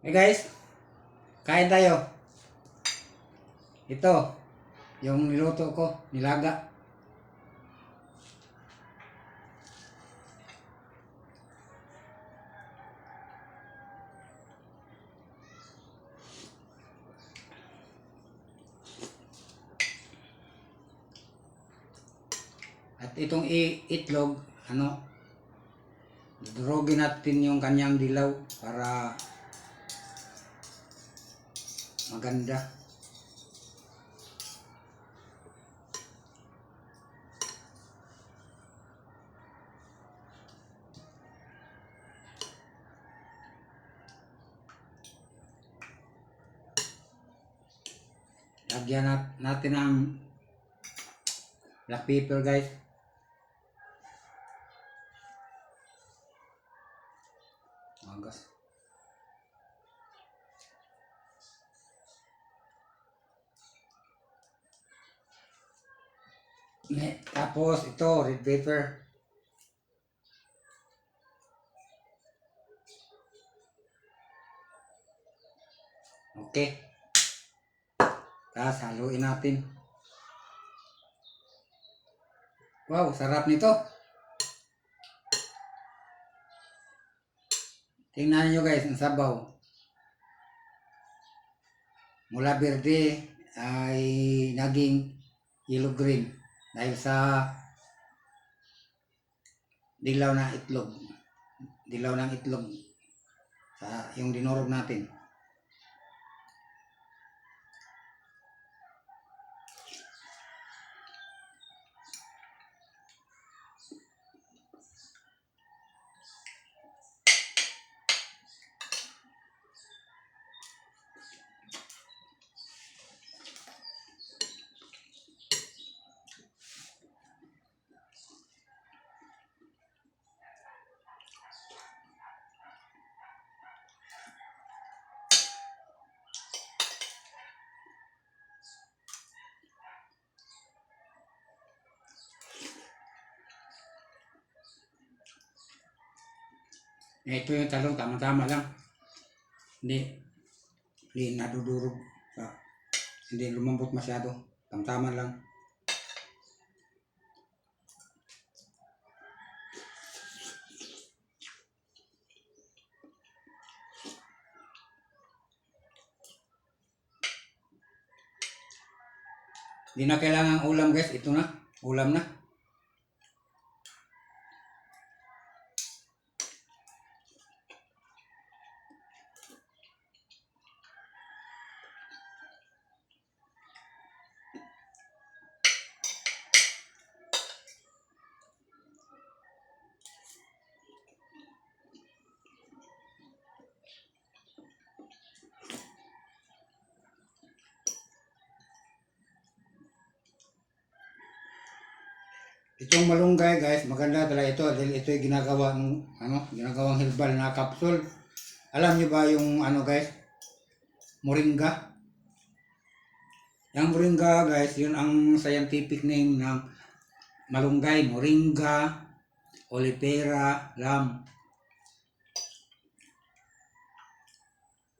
Hey guys, kain tayo. Ito, yung niluto ko, nilaga. At itong itlog, ano, durugin natin yung kanyang dilaw para maganda. Lagyan nat- natin ang black pepper guys. Tapos ito, red pepper. Okay. Tapos haluin natin. Wow, sarap nito. Tingnan nyo guys, ang sabaw. Mula berde ay naging yellow green dahil sa dilaw na itlog. Dilaw ng itlog sa yung dinurog natin. Eh, ito yung talong, tama-tama lang. Hindi, hindi nadudurog. Sa, hindi lumambot masyado. Tama-tama lang. Hindi na kailangan ulam guys. Ito na. Ulam na. Itong malunggay guys, maganda talaga ito dahil ito yung ginagawa ng ano, ginagawang herbal na capsule. Alam niyo ba yung ano guys? Moringa. Yung moringa guys, yun ang scientific name ng malunggay, moringa, olipera, lam.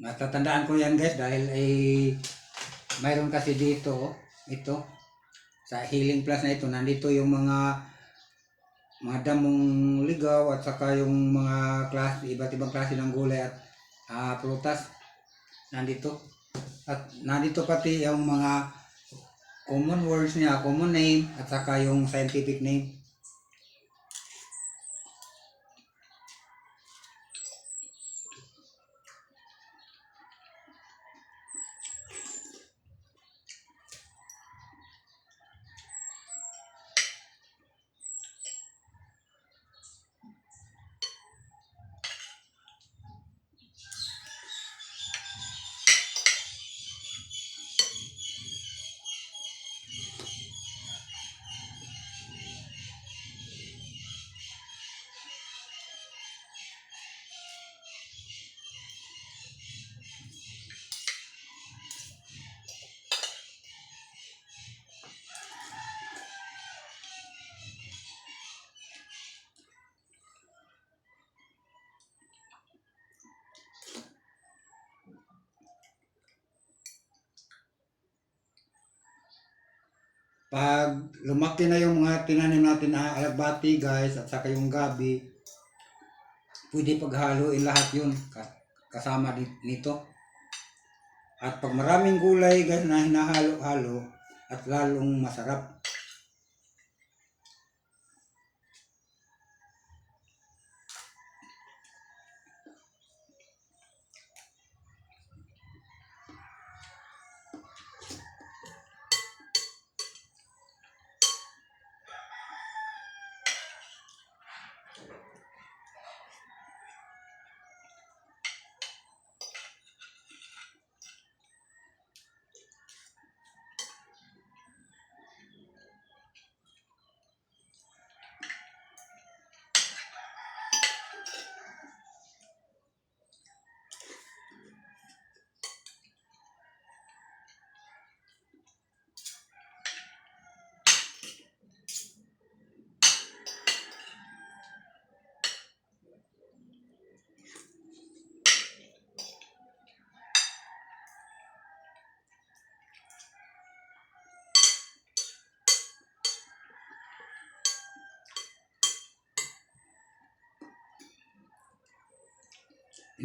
Natatandaan ko yan guys dahil ay mayroon kasi dito, ito, sa Healing Plus na ito, nandito yung mga mga damong ligaw at saka yung mga klase, iba't ibang klase ng gulay at ah, prutas nandito. At nandito pati yung mga common words niya, common name at saka yung scientific name. Pag lumaki na yung mga tinanim natin na alagbati guys at saka yung gabi, pwede paghaluin lahat yun ka- kasama nito. At pag maraming gulay guys na hinahalo-halo at lalong masarap.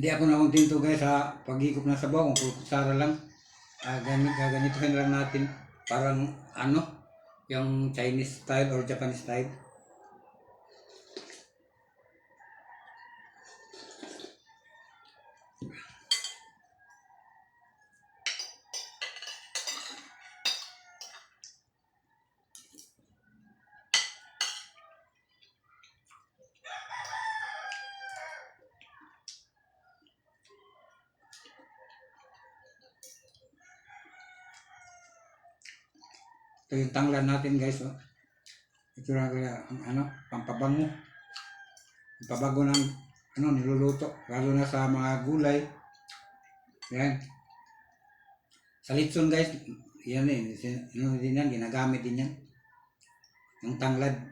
Hindi ako nakuntinto guys sa pag-ikop ng sabaw, kung kutsara lang. Ah, ganit, gaganituhin lang natin. Parang ano, yung Chinese style or Japanese style. Ito yung tanglan natin guys. Oh. Ito na kaya ang ano, pampabango. Pampabango ng ano, niluluto. Lalo na sa mga gulay. Yan. Sa litson guys, yan eh. Ano din yan, ginagamit din yan. Yung tanglad.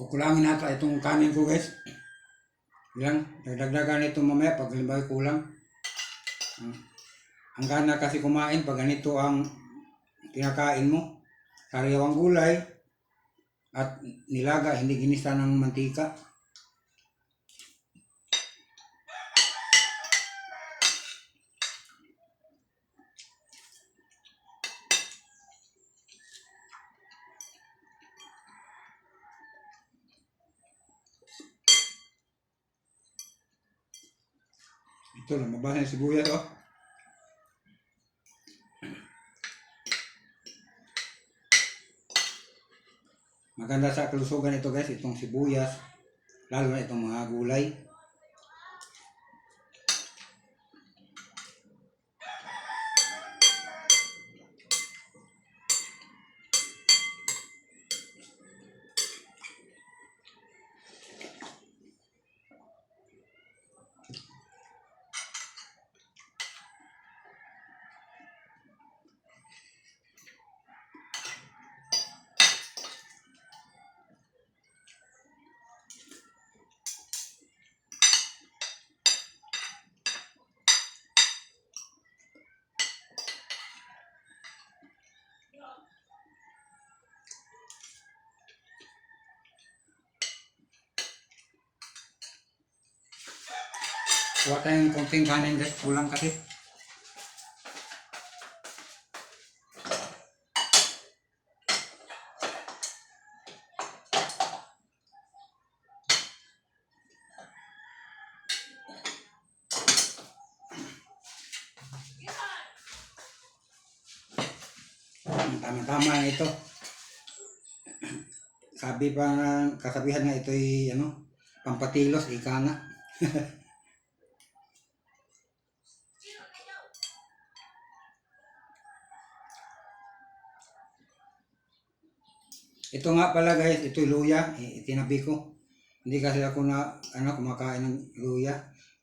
Kukulangin nata itong kanin ko guys. Ilang, dagdagan ito mamaya pag halimbawa kulang. Hmm. Ang gana kasi kumain pag ganito ang kinakain mo. Sariwang gulay at nilaga, hindi ginisa ng mantika. Ito, lumabas na yung sibuyas oh. Maganda sa kalusugan ito guys, itong sibuyas, lalo na itong mga gulay. Kuha tayong konting kanin guys. Kulang kasi. Tama-tama na ito. Sabi pa kasabihan nga ito'y ano, pampatilos, ika nga. Ito nga pala guys, ito'y luya, itinabi ko. Hindi kasi ako na ano, kumakain ng luya.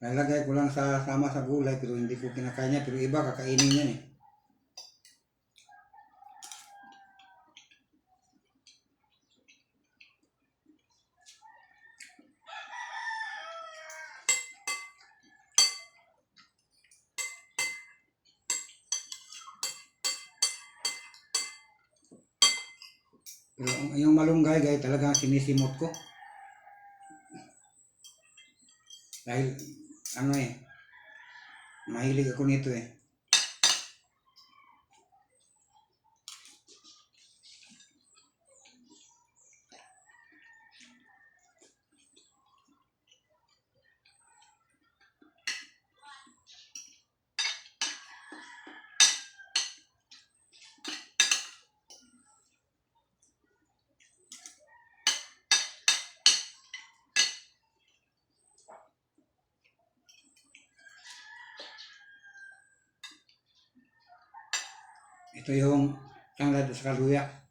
Nalagay ko lang sa sama sa gulay pero hindi ko kinakain niya. Pero iba kakainin yan eh. Pero ang- yung malunggay guys, talagang sinisimot ko. Dahil, ano eh, mahilig ako nito eh. Ito yung tanglad sa kaluya.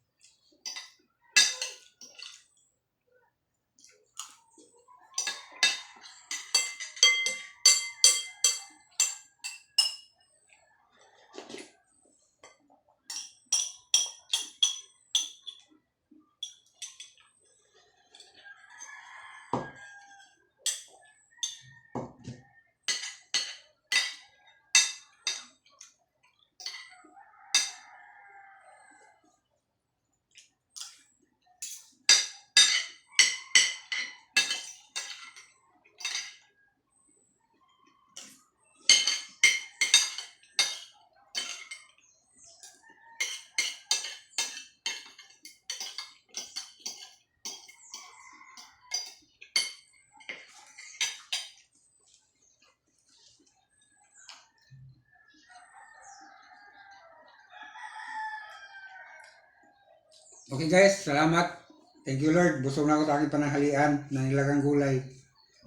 Okay guys, salamat. Thank you Lord. Busog na ako sa aking pananghalian na nilagang gulay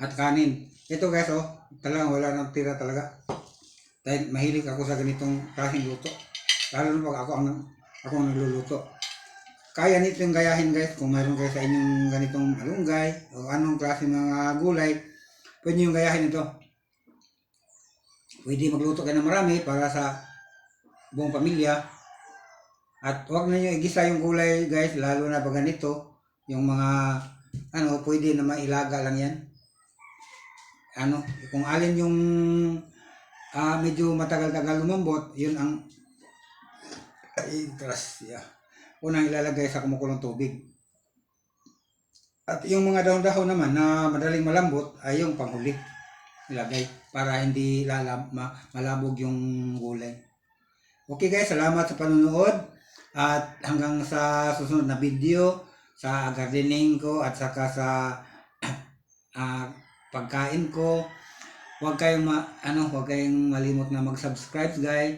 at kanin. Ito guys oh, talagang wala nang tira talaga. Dahil mahilig ako sa ganitong klaseng luto. Lalo na pag ako ang, ako ang nagluluto. Kaya nito yung gayahin guys kung mayroon kayo sa inyong ganitong malunggay o anong klase mga gulay. Pwede yung gayahin ito. Pwede magluto kayo ng marami para sa buong pamilya. At huwag na nyo igisa yung gulay guys, lalo na pag ganito, yung mga, ano, pwede na mailaga lang yan. Ano, kung alin yung ah, medyo matagal-tagal lumambot, yun ang ay, trust, yeah. Unang ilalagay sa kumukulong tubig. At yung mga dahon-dahon naman na madaling malambot ay yung panghuli ilagay para hindi lalam, ma, malabog yung gulay. Okay guys, salamat sa panonood. At hanggang sa susunod na video sa gardening ko at saka sa ah, pagkain ko. Huwag kayong ma, ano, huwag kayong malimot na mag-subscribe guys.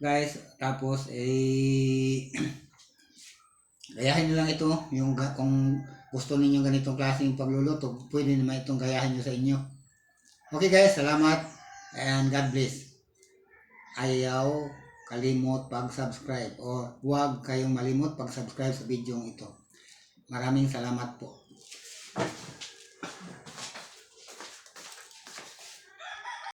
Guys, tapos eh gayahin niyo lang ito yung kung gusto ninyo ganitong klaseng pagluluto, pwede naman itong gayahin niyo sa inyo. Okay guys, salamat and God bless. Ayaw kalimot pag-subscribe o huwag kayong malimot pag-subscribe sa video ito. Maraming salamat po.